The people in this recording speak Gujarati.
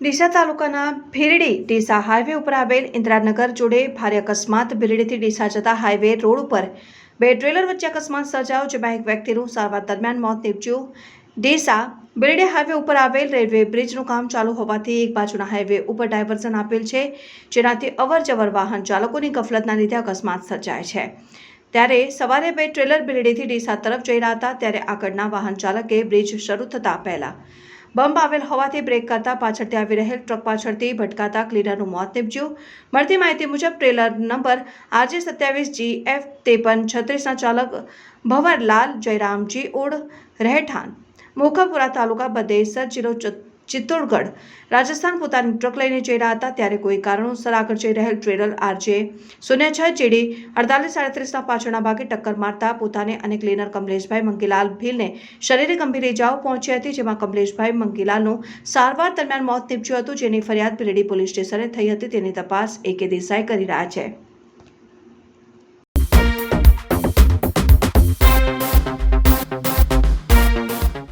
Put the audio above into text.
ડીસા તાલુકાના ભીરડી ડીસા હાઈવે ઉપર આવેલ ઇન્દ્રાનગર જોડે ભારે અકસ્માત. ભીરડીથી ડીસા જતા હાઈવે રોડ ઉપર બે ટ્રેલર વચ્ચે અકસ્માત સર્જાયો, જેમાં એક વ્યક્તિનું સારવાર દરમિયાન મોત નીપજ્યું. ડીસા બિરડી હાઈવે ઉપર આવેલ રેલવે બ્રિજનું કામ ચાલુ હોવાથી એક બાજુના હાઈવે ઉપર ડાયવર્ઝન આપેલ છે, જેનાથી અવર જવર વાહન ચાલકોની ગફલતના લીધે અકસ્માત સર્જાય છે. ત્યારે સવારે બે ટ્રેલર બિરડીથી ડીસા તરફ જઈ રહ્યા હતા, ત્યારે આગળના વાહન ચાલકે બ્રિજ શરૂ થતાં પહેલા બમ્પ આવેલ હોવાથી બ્રેક કરતા પાછળથી આવી રહેલ ટ્રક પાછળથી ભટકાતા ક્લીનરનું મોત નીપજ્યું. મળતી માહિતી મુજબ ટ્રેલર નંબર આરજે સત્યાવીસ જી એફ ત્રેપન છત્રીસના ચાલક ભવરલાલ જયરામજી ઓડ રહેઠાણ. મોખાપુરા તાલુકા બદેસર જિલ્લો ચિત્તોડગઢ. રાજસ્થાન પોતાની ટ્રક લઈને જઈ રહ્યા હતા. ત્યારે કોઈ કારણોસર આગળ જઈ રહેલ ટ્રેલર આરજે શૂન્ય છ જેડી અડતાલીસ સાડત્રીસના પાછળના ભાગે ટક્કર મારતા પોતાને અને ક્લીનર કમલેશભાઈ મંગીલાલ ભીલને શરીરે ગંભીર ઇજાઓ પહોંચી હતી, જેમાં કમલેશભાઈ મંગીલાલનું સારવાર દરમિયાન મોત નીપજ્યું હતું, જેની ફરિયાદ બિરડી પોલીસ સ્ટેશને થઈ હતી. તેની તપાસ એકે દેસાઈ કરી રહ્યા છે.